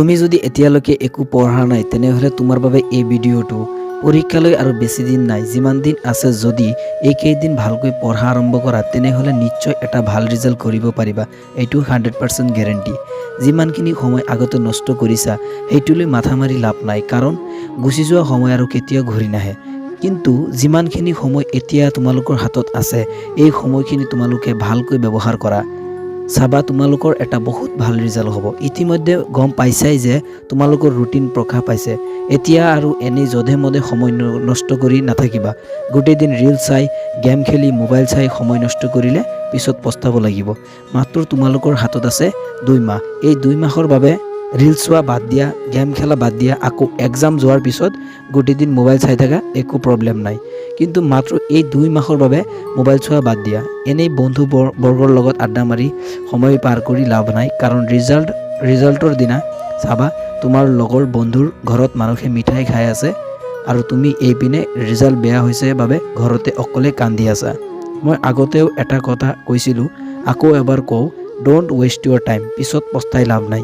তুমি যদি এতিয়ালৈকে একো পঢ়া নাই, তেনেহ'লে তোমাৰ বাবে এই ভিডিঅ'টো পৰীক্ষালৈ আৰু বেছি দিন নাই, যিমান দিন আছে যদি এইকেইদিন ভালকৈ পঢ়া আৰম্ভ কৰা, তেনেহ'লে নিশ্চয় এটা ভালো ৰিজাল্ট কৰিব পাৰিবা। এইটো হাণ্ড্ৰেড পাৰ্চেণ্ট গেৰেণ্টি যিমানখিনি সময় আগতে নষ্ট কৰিছা, সেইটোলৈ মাথা মাৰি লাভ নাই, কাৰণ গুচি যোৱা সময় আৰু কেতিয়াও ঘূৰি নাহে। কিন্তু যিমানখিনি সময় এতিয়া তোমালোকৰ হাতত আছে, এই সময়খিনি তোমালোকে ভালকৈ ব্যৱহাৰ কৰা। চাবা তোমালোকৰ এটা বহুত ভালো ৰিজাল্ট হ'ব। ইতিমধ্যে গম পাইছাই যে তোমালোকৰ ৰুটিন প্ৰকাশ পাইছে। এতিয়া আৰু এনেই যধে মধে সময় নষ্ট কৰি নাথাকিবা। গোটেই দিন ৰীল চাই গেম খেলি মোবাইল চাই সময় নষ্ট কৰিলে পিছত পস্তাব লাগিব। মাত্ৰ তোমালোকৰ হাতত আছে দুই মাহ। এই দুই মাহৰ বাবে ৰিল চোৱা বাদ দিয়া, গেম খেলা বাদ দিয়া, আকৌ এক্সাম যোৱাৰ পিছত গোটেই দিন মোবাইল চাই থাকা একো প্ৰব্লেম নাই। কিন্তু মাত্ৰ এই দুই মাহৰ বাবে মোবাইল চোৱা বাদ দিয়া। এনেই বন্ধু বৰ- বৰ্গৰ লগত আড্ডা মাৰি সময় পাৰ কৰি লাভ নাই। কাৰণ ৰিজাল্ট ৰিজাল্টৰ দিনা চাবা, তোমাৰ লগৰ বন্ধুৰ ঘৰত মানুহে মিঠাই খাই আছে আৰু তুমি এইপিনে ৰিজাল্ট বেয়া হৈছে বাবে ঘৰতে অকলে কান্দি আছা। মই আগতেও এটা কথা কৈছিলোঁ, আকৌ এবাৰ কওঁ ডোণ্ট ৱেষ্ট ইউৰ টাইম পিছত পস্তাই লাভ নাই।